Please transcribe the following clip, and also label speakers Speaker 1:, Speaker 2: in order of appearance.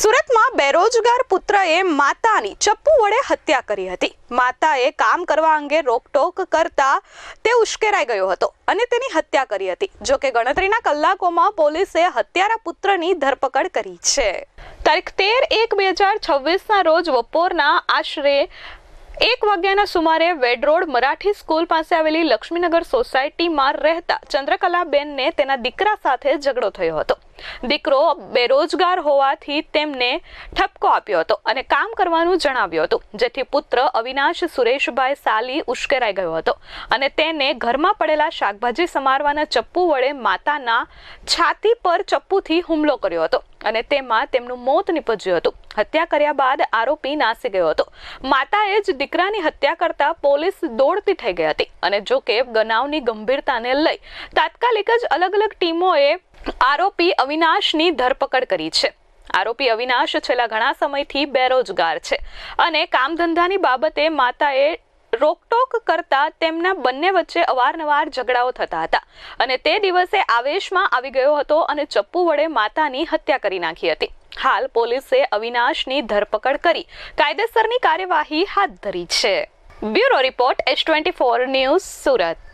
Speaker 1: સુરતમાં બેરોજગાર પુત્રએ માતાની ચપ્પુ વડે હત્યા કરી હતી. માતાએ કામ કરવા અંગે રોકટોક કરતા તે ઉશ્કેરાઈ ગયો હતો અને તેની હત્યા કરી હતી. જો કે ગણતરીના કલાકોમાં પોલીસે હત્યારા પુત્રની ધરપકડ કરી છે. તારીખ તેર એક બે હજાર છવ્વીસના રોજ બપોરના આશરે એક વાગ્યાના સુમારે વેડ રોડ મરાઠી સ્કૂલ પાસે આવેલી લક્ષ્મીનગર સોસાયટીમાં રહેતા ચંદ્રકલાબેનને તેના દીકરા સાથે ઝઘડો થયો હતો. દીકરો બેરોજગાર હોવાથી તેમને ઠપકો આપ્યો હતો અને કામ કરવાનું જણાવ્યું હતું, જેથી પુત્ર અવિનાશ સુરેશભાઈ સાલી ઉશ્કેરાઈ ગયો હતો અને તેને ઘરમાં પડેલા શાકભાજી સમારવાના ચપ્પુ વડે માતાના છાતી પર ચપ્પુથી હુમલો કર્યો હતો અને તેમાં તેમનું મોત નીપજ્યું હતું. હત્યા કર્યા બાદ આરોપી નાસી ગયો હતો. માતાએ જ દીકરાની હત્યા કરતા પોલીસ દોડતી થઈ ગઈ હતી અને જો કે બનાવની ગંભીરતાને લઈ તાત્કાલિક જ અલગ અલગ ટીમોએ આરોપી અવિનાશની ધરપકડ કરી છે. આરોપી અવિનાશ છેલ્લા ઘણા સમયથી બેરોજગાર છે અને કામ ધંધાની બાબતે માતાએ રોકટોક કરતા તેમના બંને વચ્ચે અવારનવાર ઝઘડાઓ થતા હતા અને તે દિવસે આવેશમાં આવી ગયો હતો અને ચપ્પુ વડે માતાની હત્યા કરી નાખી હતી. હાલ પોલીસે અવિનાશની ધરપકડ કરી કાયદેસરની કાર્યવાહી હાથ ધરી છે. Bureau report S twenty four news Surat.